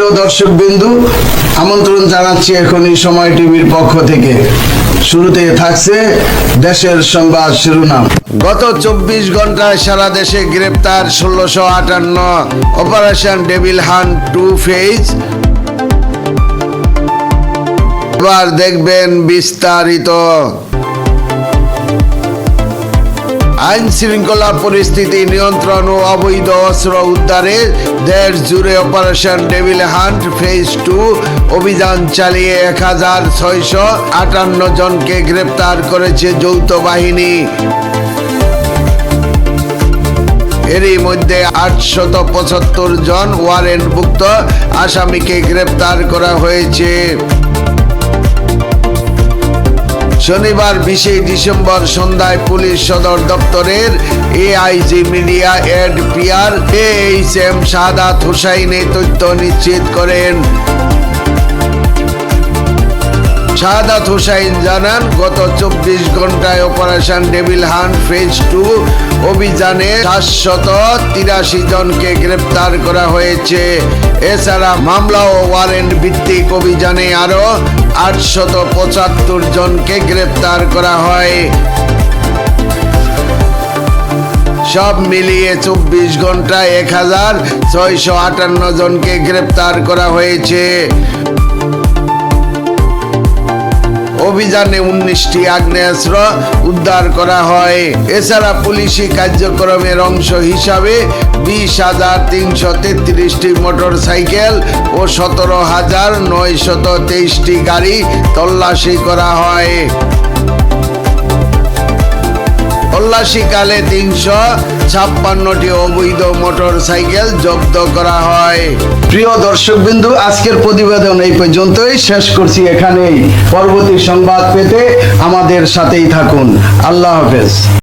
দর্শক বিন্দু আমন্ত্রণ জানাচ্ছি এখন এই সময় টিভির পক্ষ থেকে। শুরুতে থাকছে দেশের সংবাদ শিরোনাম। গত চব্বিশ ঘন্টায় সারা দেশে গ্রেপ্তার ষোলোশো আটান্ন operation devil hunt two phase. এবার দেখবেন বিস্তারিত। আইন শৃঙ্খলা পরিস্থিতি নিয়ন্ত্রণ ও অবৈধ অস্ত্র উদ্ধারে দেশ জুড়ে operation devil hunt phase two অভিযান চালিয়ে এক হাজার ছয়শো আটান্ন জনকে গ্রেপ্তার করেছে যৌথ বাহিনী। এরই মধ্যে আটশত পঁচাত্তর জন ওয়ারেন্টভুক্ত আসামিকে গ্রেপ্তার করা হয়েছে। শনিবার বিশে ডিসেম্বর সন্ধ্যায় পুলিশ সদর দপ্তরের AIG media and PR H M Sadat Hussain এই তথ্য নিশ্চিত করেন। শাহাদাত হুসাইন জানান, গত চব্বিশ ঘন্টায় operation devil hunt phase two অভিযানে সাতশত তিরাশি জনকে গ্রেপ্তার করা হয়েছে। এছাড়া মামলা ও ওয়ারেন্ট ভিত্তিক অভিযানে আরও আটশত পঁচাত্তর জনকে গ্রেপ্তার করা হয়। সব মিলিয়ে চব্বিশ ঘন্টায় এক হাজার ছয়শো আটান্ন জনকে গ্রেপ্তার করা হয়েছে। অভিযানে উনিশটি আগ্নেয়াস্ত্র উদ্ধার করা হয়। এছাড়া পুলিশি কার্যক্রমের অংশ হিসাবে বিশ হাজার তিনশো তেত্রিশটি মোটর সাইকেল ও সতেরো হাজার নয়শত তেইশটি গাড়ি তল্লাশি করা হয়। তল্লাশিকালে তিনশো ছাপ্পান্নটি অবৈধ মোটর সাইকেল জব্দ করা হয়। প্রিয় দর্শক বিন্দু আজকের প্রতিবেদন এই পর্যন্তই। শেষ করছি এখানেই। পরবর্তী সংবাদ পেতে আমাদের সাথেই থাকুন। আল্লাহ হাফেজ।